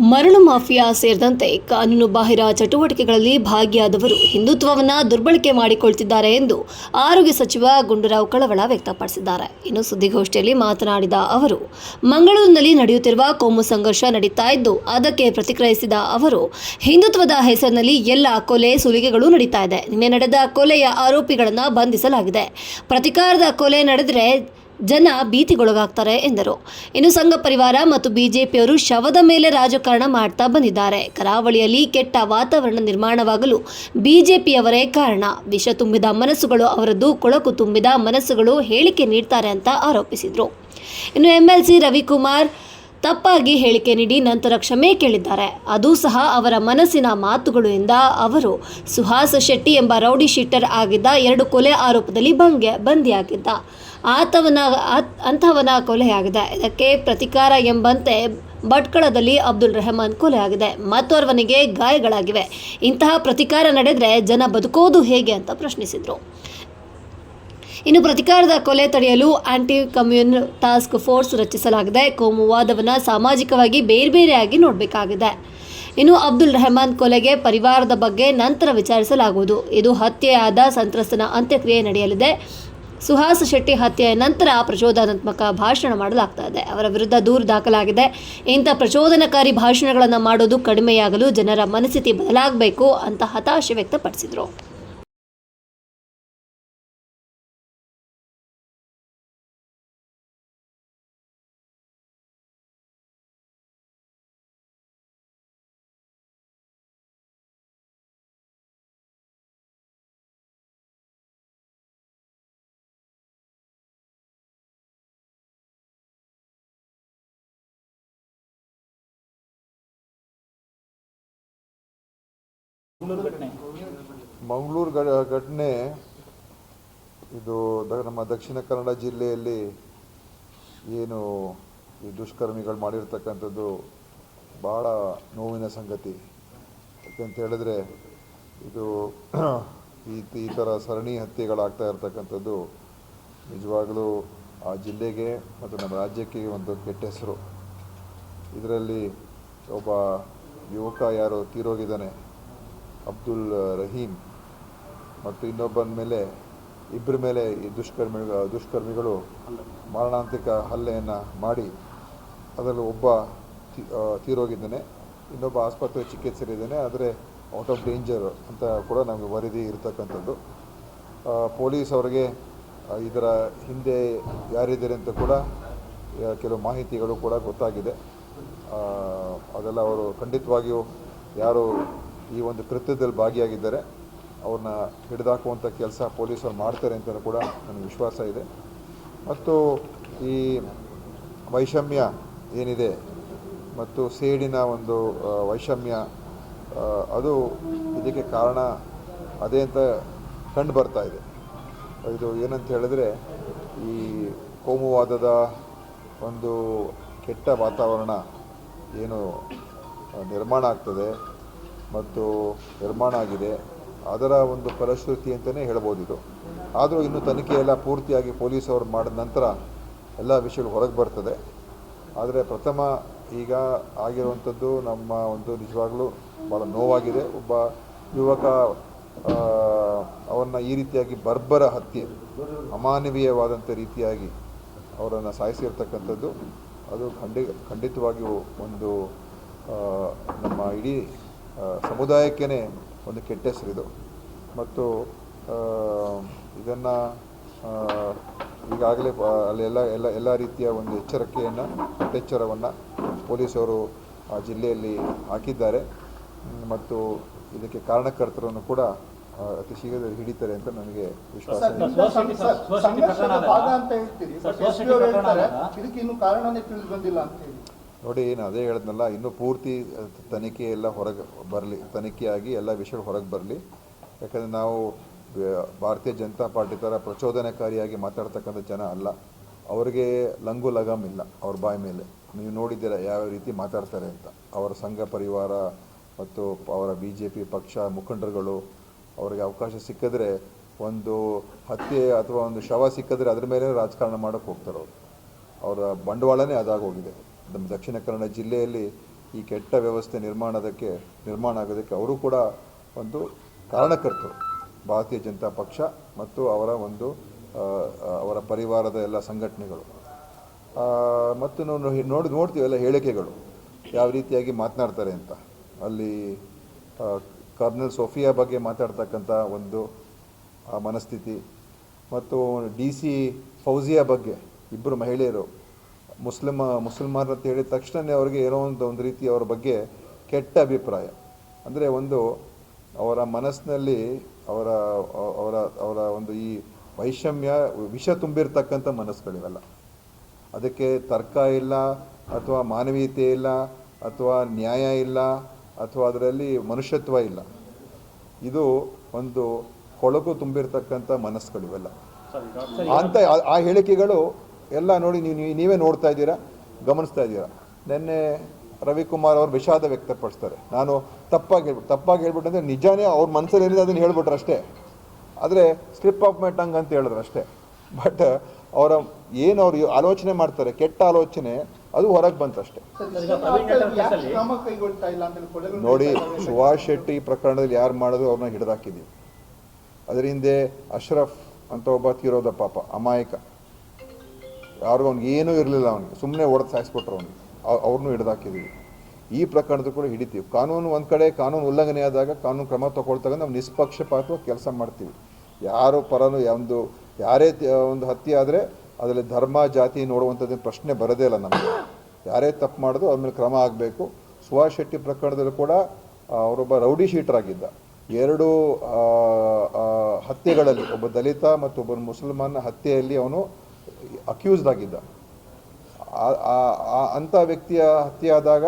ಮರಳು ಮಾಫಿಯಾ ಸೇರಿದಂತೆ ಕಾನೂನು ಬಾಹಿರ ಚಟುವಟಿಕೆಗಳಲ್ಲಿ ಭಾಗಿಯಾದವರು ಹಿಂದುತ್ವವನ್ನು ದುರ್ಬಳಕೆ ಮಾಡಿಕೊಳ್ತಿದ್ದಾರೆ ಎಂದು ಆರೋಗ್ಯ ಸಚಿವ ಗುಂಡೂರಾವ್ ಕಳವಳ ವ್ಯಕ್ತಪಡಿಸಿದ್ದಾರೆ. ಇನ್ನು ಸುದ್ದಿಗೋಷ್ಠಿಯಲ್ಲಿ ಮಾತನಾಡಿದ ಅವರು, ಮಂಗಳೂರಿನಲ್ಲಿ ನಡೆಯುತ್ತಿರುವ ಕೋಮು ಸಂಘರ್ಷ ನಡೀತಾ ಇದ್ದು, ಅದಕ್ಕೆ ಪ್ರತಿಕ್ರಿಯಿಸಿದ ಅವರು, ಹಿಂದುತ್ವದ ಹೆಸರಿನಲ್ಲಿ ಎಲ್ಲ ಕೊಲೆ ಸುಲಿಗೆಗಳು ನಡೀತಾ ಇದೆ. ನಿನ್ನೆ ನಡೆದ ಕೊಲೆಯ ಆರೋಪಿಗಳನ್ನು ಬಂಧಿಸಲಾಗಿದೆ. ಪ್ರತಿಕಾರದ ಕೊಲೆ ನಡೆದರೆ ಜನ ಭೀತಿಗೊಳಗಾಗ್ತಾರೆ ಎಂದರು. ಇನ್ನು ಸಂಘ ಪರಿವಾರ ಮತ್ತು ಬಿಜೆಪಿಯವರು ಶವದ ಮೇಲೆ ರಾಜಕಾರಣ ಮಾಡ್ತಾ ಬಂದಿದ್ದಾರೆ. ಕರಾವಳಿಯಲ್ಲಿ ಕೆಟ್ಟ ವಾತಾವರಣ ನಿರ್ಮಾಣವಾಗಲು ಬಿಜೆಪಿಯವರೇ ಕಾರಣ. ವಿಷ ತುಂಬಿದ ಮನಸ್ಸುಗಳು ಅವರದ್ದು, ಕೊಳಕು ತುಂಬಿದ ಮನಸ್ಸುಗಳು ಹೇಳಿಕೆ ನೀಡ್ತಾರೆ ಅಂತ ಆರೋಪಿಸಿದರು. ಇನ್ನು ಎಂಎಲ್ಸಿ ರವಿಕುಮಾರ್ ತಪ್ಪಾಗಿ ಹೇಳಿಕೆ ನೀಡಿ ನಂತರ ಕ್ಷಮೆ ಕೇಳಿದ್ದಾರೆ. ಅದು ಸಹ ಅವರ ಮನಸ್ಸಿನ ಮಾತುಗಳು ಎಂದ ಅವರು, ಸುಹಾಸ್ ಶೆಟ್ಟಿ ಎಂಬ ರೌಡಿ ಶೀಟರ್ ಆಗಿದ್ದ ಎರಡು ಕೊಲೆ ಆರೋಪದಲ್ಲಿ ಬಂಗೆ ಬಂದಿಯಾಗಿದ್ದ. ಆತವನ, ಆತ್- ಅಂಥವನ ಕೊಲೆಯಾಗಿದೆ. ಇದಕ್ಕೆ ಪ್ರತಿಕಾರ ಎಂಬಂತೆ ಭಟ್ಕಳದಲ್ಲಿ ಅಬ್ದುಲ್ ರೆಹಮಾನ್ ಕೊಲೆಯಾಗಿದೆ. ಮತ್ತೋರ್ವನಿಗೆ ಗಾಯಗಳಾಗಿವೆ. ಇಂತಹ ಪ್ರತಿಕಾರ ನಡೆದರೆ ಜನ ಬದುಕೋದು ಹೇಗೆ ಅಂತ ಪ್ರಶ್ನಿಸಿದರು. ಇನ್ನು ಪ್ರತಿಕಾರದ ಕೊಲೆ ತಡೆಯಲು ಆಂಟಿ ಕಮ್ಯೂನ್ ಟಾಸ್ಕ್ ಫೋರ್ಸ್ ರಚಿಸಲಾಗಿದೆ ಕೋಮುವಾದವನ್ನು ಸಾಮಾಜಿಕವಾಗಿ ಬೇರೆ ಬೇರೆಯಾಗಿ ನೋಡಬೇಕಾಗಿದೆ. ಇನ್ನು ಅಬ್ದುಲ್ ರೆಹಮಾನ್ ಕೊಲೆಗೆ ಪರಿವಾರದ ಬಗ್ಗೆ ನಂತರ ವಿಚಾರಿಸಲಾಗುವುದು. ಇದು ಹತ್ಯೆಯಾದ ಸಂತ್ರಸ್ತನ ಅಂತ್ಯಕ್ರಿಯೆ ನಡೆಯಲಿದೆ. ಸುಹಾಸ್ ಶೆಟ್ಟಿ ಹತ್ಯೆಯ ನಂತರ ಪ್ರಚೋದನಾತ್ಮಕ ಭಾಷಣ ಮಾಡಲಾಗ್ತಾ ಇದೆ ಅವರ ವಿರುದ್ಧ ದೂರು ದಾಖಲಾಗಿದೆ. ಇಂಥ ಪ್ರಚೋದನಕಾರಿ ಭಾಷಣಗಳನ್ನು ಮಾಡೋದು ಕಡಿಮೆಯಾಗಲು ಜನರ ಮನಸ್ಥಿತಿ ಬದಲಾಗಬೇಕು ಅಂತ ಹತಾಶೆ ವ್ಯಕ್ತಪಡಿಸಿದರು. ಮಂಗಳೂರು ಘಟನೆ. ಇದು ನಮ್ಮ ದಕ್ಷಿಣ ಕನ್ನಡ ಜಿಲ್ಲೆಯಲ್ಲಿ ಏನು ಈ ದುಷ್ಕರ್ಮಿಗಳು ಮಾಡಿರ್ತಕ್ಕಂಥದ್ದು ಭಾಳ ನೋವಿನ ಸಂಗತಿ. ಯಾಕೆಂತ ಹೇಳಿದ್ರೆ ಇದು ಈ ಈ ಥರ ಸರಣಿ ಹತ್ಯೆಗಳಾಗ್ತಾ ಇರ್ತಕ್ಕಂಥದ್ದು ನಿಜವಾಗಲೂ ಆ ಜಿಲ್ಲೆಗೆ ಮತ್ತು ನಮ್ಮ ರಾಜ್ಯಕ್ಕೆ ಒಂದು ಕೆಟ್ಟ ಹೆಸರು ಇದರಲ್ಲಿ ಒಬ್ಬ ಯುವಕ ಯಾರು ತೀರೋಗಿದ್ದಾನೆ. ಅಬ್ದುಲ್ ರಹೀಮ್ ಮತ್ತು ಇನ್ನೊಬ್ಬನ ಮೇಲೆ ಇಬ್ಬರ ಮೇಲೆ ಈ ದುಷ್ಕರ್ಮಿ ದುಷ್ಕರ್ಮಿಗಳು ಮಾರಣಾಂತಿಕ ಹಲ್ಲೆಯನ್ನು ಮಾಡಿ ಅದರಲ್ಲಿ ಒಬ್ಬ ತೀರೋಗಿದ್ದಾನೆ, ಇನ್ನೊಬ್ಬ ಆಸ್ಪತ್ರೆ ಚಿಕಿತ್ಸೆಲಿದ್ದಾನೆ ಆದರೆ ಔಟ್ ಆಫ್ ಡೇಂಜರ್ ಅಂತ ಕೂಡ ನಮಗೆ ವರದಿ ಇರತಕ್ಕಂಥದ್ದು. ಪೊಲೀಸ್ ಅವರಿಗೆ ಇದರ ಹಿಂದೆ ಯಾರಿದ್ದಾರೆ ಅಂತ ಕೂಡ ಕೆಲವು ಮಾಹಿತಿಗಳು ಕೂಡ ಗೊತ್ತಾಗಿದೆ. ಅದೆಲ್ಲ ಅವರು ಖಂಡಿತವಾಗಿಯೂ ಯಾರು ಈ ಒಂದು ಕೃತ್ಯದಲ್ಲಿ ಭಾಗಿಯಾಗಿದ್ದಾರೆ ಅವ್ರನ್ನ ಹಿಡಿದಾಕುವಂಥ ಕೆಲಸ ಪೊಲೀಸರು ಮಾಡ್ತಾರೆ ಅಂತ ಕೂಡ ನನಗೆ ವಿಶ್ವಾಸ ಇದೆ. ಮತ್ತು ಈ ವೈಷಮ್ಯ ಏನಿದೆ ಮತ್ತು ಸೇಡಿನ ಒಂದು ವೈಷಮ್ಯ ಅದು ಇದಕ್ಕೆ ಕಾರಣ ಅದೇ ಅಂತ ಕಂಡು ಬರ್ತಾ ಇದೆ. ಇದು ಏನಂತ ಹೇಳಿದ್ರೆ ಈ ಕೋಮುವಾದದ ಒಂದು ಕೆಟ್ಟ ವಾತಾವರಣ ಏನು ನಿರ್ಮಾಣ ಆಗ್ತದೆ ಮತ್ತು ನಿರ್ಮಾಣ ಆಗಿದೆ. ಅದರ ಒಂದು ಫಲಶ್ರುತಿ ಅಂತಲೇ ಹೇಳ್ಬೋದು ಇದು. ಆದರೂ ಇನ್ನು ತನಿಖೆ ಎಲ್ಲ ಪೂರ್ತಿಯಾಗಿ ಪೊಲೀಸವರು ಮಾಡಿದ ನಂತರ ಎಲ್ಲ ವಿಷಯಗಳು ಹೊರಗೆ ಬರ್ತದೆ. ಆದರೆ ಪ್ರಥಮ ಈಗ ಆಗಿರುವಂಥದ್ದು ನಮ್ಮ ಒಂದು ನಿಜವಾಗಲೂ ಭಾಳ ನೋವಾಗಿದೆ. ಒಬ್ಬ ಯುವಕ ಅವರನ್ನ ಈ ರೀತಿಯಾಗಿ ಬರ್ಬರ ಹತ್ಯೆ, ಅಮಾನವೀಯವಾದಂಥ ರೀತಿಯಾಗಿ ಅವರನ್ನು ಸಾಯಿಸಿರ್ತಕ್ಕಂಥದ್ದು, ಅದು ಖಂಡಿ, ಖಂಡಿತವಾಗಿಯೂ ಒಂದು ನಮ್ಮ ಇಡೀ ಸಮುದಾಯಕ್ಕೇ ಒಂದು ಕೆಟ್ಟ ಹೆಸರಿದು ಮತ್ತು ಇದನ್ನು ಈಗಾಗಲೇ ಅಲ್ಲಿ ಅಲ್ಲೆಲ್ಲ ಎಲ್ಲ ಎಲ್ಲ ರೀತಿಯ ಒಂದು ಎಚ್ಚರಿಕೆಯನ್ನು ಕಟ್ಟೆಚ್ಚರವನ್ನು ಪೊಲೀಸರು ಆ ಜಿಲ್ಲೆಯಲ್ಲಿ ಹಾಕಿದ್ದಾರೆ ಮತ್ತು ಇದಕ್ಕೆ ಕಾರಣಕರ್ತರನ್ನು ಕೂಡ ಅತಿ ಶೀಘ್ರದಲ್ಲಿ ಹಿಡಿತಾರೆ ಅಂತ ನನಗೆ ವಿಶ್ವಾಸ ಇದೆ ಇದು. ಇದಕ್ಕೆ ಇನ್ನು ಕಾರಣನೇ ತಿಳಿದು ಬಂದಿಲ್ಲ ಅಂತ ಹೇಳಿ ನೋಡಿ ಏನು ಅದೇ ಹೇಳಿದ್ನಲ್ಲ, ಇನ್ನೂ ಪೂರ್ತಿ ತನಿಖೆ ಎಲ್ಲ ಹೊರಗೆ ಬರಲಿ, ತನಿಖೆಯಾಗಿ ಎಲ್ಲ ವಿಷಯಗಳು ಹೊರಗೆ ಬರಲಿ. ಯಾಕಂದರೆ ನಾವು ಭಾರತೀಯ ಜನತಾ ಪಾರ್ಟಿ ಥರ ಪ್ರಚೋದನಕಾರಿಯಾಗಿ ಮಾತಾಡ್ತಕ್ಕಂಥ ಜನ ಅಲ್ಲ. ಅವರಿಗೆ ಲಂಗು ಲಗಾಮ್ ಇಲ್ಲ ಅವ್ರ ಬಾಯಿ ಮೇಲೆ. ನೀವು ನೋಡಿದ್ದೀರ ಯಾವ ರೀತಿ ಮಾತಾಡ್ತಾರೆ ಅಂತ. ಅವರ ಸಂಘ ಪರಿವಾರ ಮತ್ತು ಅವರ ಬಿ ಜೆ ಪಿ ಪಕ್ಷ ಮುಖಂಡರುಗಳು, ಅವರಿಗೆ ಅವಕಾಶ ಸಿಕ್ಕಿದ್ರೆ ಒಂದು ಹತ್ಯೆ ಅಥವಾ ಒಂದು ಶವ ಸಿಕ್ಕಿದ್ರೆ ಅದ್ರ ಮೇಲೆ ರಾಜಕಾರಣ ಮಾಡೋಕ್ಕೆ ಹೋಗ್ತಾರೆ ಅವರು. ಅವರ ಬಂಡವಾಳನೇ ಅದಾಗೋಗಿದೆ. ನಮ್ಮ ದಕ್ಷಿಣ ಕನ್ನಡ ಜಿಲ್ಲೆಯಲ್ಲಿ ಈ ಕೆಟ್ಟ ವ್ಯವಸ್ಥೆ ನಿರ್ಮಾಣದಕ್ಕೆ, ನಿರ್ಮಾಣ ಆಗೋದಕ್ಕೆ ಅವರು ಕೂಡ ಒಂದು ಕಾರಣಕರ್ತರು. ಭಾರತೀಯ ಜನತಾ ಪಕ್ಷ ಮತ್ತು ಅವರ ಒಂದು ಅವರ ಪರಿವಾರದ ಎಲ್ಲ ಸಂಘಟನೆಗಳು. ಮತ್ತು ನಾವು ನೋಡಿ ನೋಡ್ತೀವಿ ಎಲ್ಲ ಹೇಳಿಕೆಗಳು. ಯಾವ ರೀತಿಯಾಗಿ ಮಾತನಾಡ್ತಾರೆ ಅಂತ. ಅಲ್ಲಿ ಕರ್ನಲ್ ಸೋಫಿಯಾ ಬಗ್ಗೆ ಮಾತಾಡ್ತಕ್ಕಂಥ ಒಂದು ಮನಸ್ಥಿತಿ. ಮತ್ತು ಡಿ ಸಿ ಫೌಜಿಯಾ ಬಗ್ಗೆ ಇಬ್ಬರು ಮಹಿಳೆಯರು ಮುಸ್ಲಿಮ ಮುಸಲ್ಮಾನರು ಅಂತ ಹೇಳಿದ ತಕ್ಷಣವೇ ಅವರಿಗೆ ಏನೋ ಒಂದು ಒಂದು ರೀತಿ ಅವರ ಬಗ್ಗೆ ಕೆಟ್ಟ ಅಭಿಪ್ರಾಯ. ಅಂದರೆ ಒಂದು ಅವರ ಮನಸ್ಸಿನಲ್ಲಿ ಅವರ ಅವರ ಅವರ ಒಂದು ಈ ವೈಷಮ್ಯ ವಿಷ ತುಂಬಿರ್ತಕ್ಕಂಥ ಮನಸ್ಸುಗಳಿವೆಲ್ಲ. ಅದಕ್ಕೆ ತರ್ಕ ಇಲ್ಲ ಅಥವಾ ಮಾನವೀಯತೆ ಇಲ್ಲ ಅಥವಾ ನ್ಯಾಯ ಇಲ್ಲ ಅಥವಾ ಅದರಲ್ಲಿ ಮನುಷ್ಯತ್ವ ಇಲ್ಲ. ಇದು ಒಂದು ಕೊಳಕು ತುಂಬಿರ್ತಕ್ಕಂಥ ಮನಸ್ಸುಗಳಿವೆಲ್ಲ. ಅಂತ ಆ- ಆ ಹೇಳಿಕೆಗಳು ಎಲ್ಲ ನೋಡಿ ನೀವು ನೀವು- ನೋಡ್ತಾ ಇದ್ದೀರಾ? ಗಮನಿಸ್ತಾ ಇದ್ದೀರಾ? ನಿನ್ನೆ ರವಿಕುಮಾರ್ ಅವರು ವಿಷಾದ ವ್ಯಕ್ತಪಡಿಸ್ತಾರೆ. ನಾನು ತಪ್ಪಾಗಿ ಹೇಳ್ಬಿಟ್ಟು ತಪ್ಪಾಗಿ ಹೇಳ್ಬಿಟ್ಟು ಅಂದರೆ ನಿಜಾನೇ ಅವ್ರ ಮನಸ್ಸಲ್ಲಿ ಏನಿದೆ ಅದನ್ನು ಹೇಳ್ಬಿಟ್ರು ಅಷ್ಟೇ. ಆದರೆ ಸ್ಲಿಪ್ ಆಫ್ ಮೈ ಟಂಗ್ ಅಂತ ಹೇಳಿದ್ರು ಅಷ್ಟೇ. ಬಟ್ ಅವರ ಏನು ಅವರು ಆಲೋಚನೆ ಮಾಡ್ತಾರೆ, ಕೆಟ್ಟ ಆಲೋಚನೆ, ಅದು ಹೊರಗೆ ಬಂತಷ್ಟೇ ನೋಡಿ, ಸುಭಾಷ್ ಶೆಟ್ಟಿ ಪ್ರಕರಣದಲ್ಲಿ ಯಾರು ಮಾಡಿದ್ರು ಅವ್ರನ್ನ ಹಿಡಿದಾಕಿದ್ದೀವಿ. ಅದರ ಹಿಂದೆ ಅಶ್ರಫ್ ಅಂತ ಒಬ್ಬ ತೀರೋದ ಪಾಪ, ಅಮಾಯಕ. ಯಾರಿಗೂ ಅವ್ನಿಗೆ ಏನೂ ಇರಲಿಲ್ಲ ಅವನಿಗೆ. ಸುಮ್ಮನೆ ಹೊಡೆದು ಸಾಯಿಸ್ಬಿಟ್ರು ಅವನಿಗೆ. ಅವ್ರನ್ನೂ ಹಿಡಿದಾಕಿದ್ದೀವಿ ಈ ಪ್ರಕರಣದ ಕೂಡ ಹಿಡಿತೀವಿ. ಕಾನೂನು ಒಂದು ಕಡೆ, ಕಾನೂನು ಉಲ್ಲಂಘನೆ ಆದಾಗ ಕಾನೂನು ಕ್ರಮ ತಗೊಳ್ತಾಗ ನಾವು ನಿಷ್ಪಕ್ಷಪಾತವಾಗಿ ಕೆಲಸ ಮಾಡ್ತೀವಿ. ಯಾರು ಪರನು ಒಂದು, ಯಾರೇ ಒಂದು ಹತ್ಯೆ ಆದರೆ ಅದರಲ್ಲಿ ಧರ್ಮ, ಜಾತಿ ನೋಡುವಂಥದ್ದು ಪ್ರಶ್ನೆ ಬರೋದೇ ಇಲ್ಲ ನಮಗೆ. ಯಾರೇ ತಪ್ಪು ಮಾಡಿದ್ರು ಅದ್ರ ಮೇಲೆ ಕ್ರಮ ಆಗಬೇಕು. ಸುಭಾಷ್ ಶೆಟ್ಟಿ ಪ್ರಕರಣದಲ್ಲೂ ಕೂಡ ಅವರೊಬ್ಬ ರೌಡಿ ಶೀಟರ್ ಆಗಿದ್ದ. ಎರಡು ಹತ್ಯೆಗಳಲ್ಲಿ, ಒಬ್ಬ ದಲಿತ ಮತ್ತು ಒಬ್ಬ ಮುಸಲ್ಮಾನ ಹತ್ಯೆಯಲ್ಲಿ ಅವನು ಅಕ್ಯೂಸ್ಡ್ ಆಗಿದ್ದ. ಅಂಥ ವ್ಯಕ್ತಿಯ ಹತ್ಯೆ ಆದಾಗ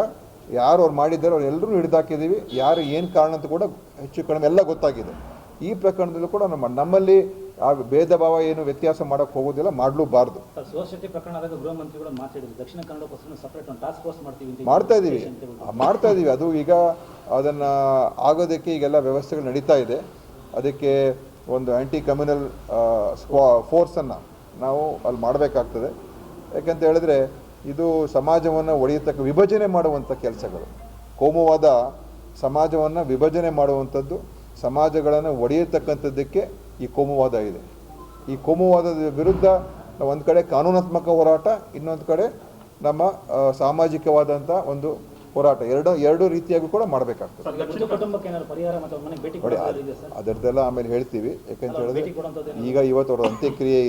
ಯಾರು ಅವ್ರು ಮಾಡಿದ್ದಾರೆ ಅವ್ರು ಎಲ್ಲರೂ ಹಿಡಿದಾಕಿದ್ದೀವಿ. ಯಾರು ಏನು ಕಾರಣ ಅಂತ ಕೂಡ ಹೆಚ್ಚು ಕಡಿಮೆ ಎಲ್ಲ ಗೊತ್ತಾಗಿದೆ. ಈ ಪ್ರಕರಣದಲ್ಲೂ ಕೂಡ ನಮ್ಮ ನಮ್ಮಲ್ಲಿ ಆ ಭೇದ ಭಾವ ಏನು ವ್ಯತ್ಯಾಸ ಮಾಡೋಕ್ಕೆ ಹೋಗೋದಿಲ್ಲ ಮಾಡಲೂಬಾರ್ದು. ಮಾಡ್ತಾ ಇದ್ದೀವಿ. ಮಾಡ್ತಾ ಇದ್ದೀವಿ. ಅದು ಈಗ ಅದನ್ನು ಆಗೋದಕ್ಕೆ ಈಗೆಲ್ಲ ವ್ಯವಸ್ಥೆಗಳು ನಡೀತಾ ಇದೆ. ಅದಕ್ಕೆ ಒಂದು ಆ್ಯಂಟಿ ಕಮ್ಯುನಲ್ ಸ್ಕ್ವಾ ಫೋರ್ಸನ್ನು ನಾವು ಅಲ್ಲಿ ಮಾಡಬೇಕಾಗ್ತದೆ. ಯಾಕಂತ ಹೇಳಿದ್ರೆ ಇದು ಸಮಾಜವನ್ನು ಒಡೆಯತಕ್ಕ ವಿಭಜನೆ ಮಾಡುವಂಥ ಕೆಲಸಗಳು. ಕೋಮುವಾದ ಸಮಾಜವನ್ನು ವಿಭಜನೆ ಮಾಡುವಂಥದ್ದು ಸಮಾಜಗಳನ್ನು ಒಡೆಯತಕ್ಕಂಥದ್ದಕ್ಕೆ ಈ ಕೋಮುವಾದ ಇದೆ. ಈ ಕೋಮುವಾದದ ವಿರುದ್ಧ ನಾವು ಒಂದು ಕಡೆ ಕಾನೂನಾತ್ಮಕ ಹೋರಾಟ ಇನ್ನೊಂದು ಕಡೆ ನಮ್ಮ ಸಾಮಾಜಿಕವಾದಂಥ ಒಂದು ಹೋರಾಟ. ಎರಡು ಎರಡು ರೀತಿಯಾಗಿ ಕೂಡ ಮಾಡಬೇಕಾಗ್ತದೆ. ಅದರದ್ದೆಲ್ಲ ಆಮೇಲೆ ಹೇಳ್ತೀವಿ. ಯಾಕಂತ ಹೇಳಿದ್ರೆ ಈಗ ಇವತ್ತು ಅವ್ರ ಅಂತ್ಯಕ್ರಿಯೆ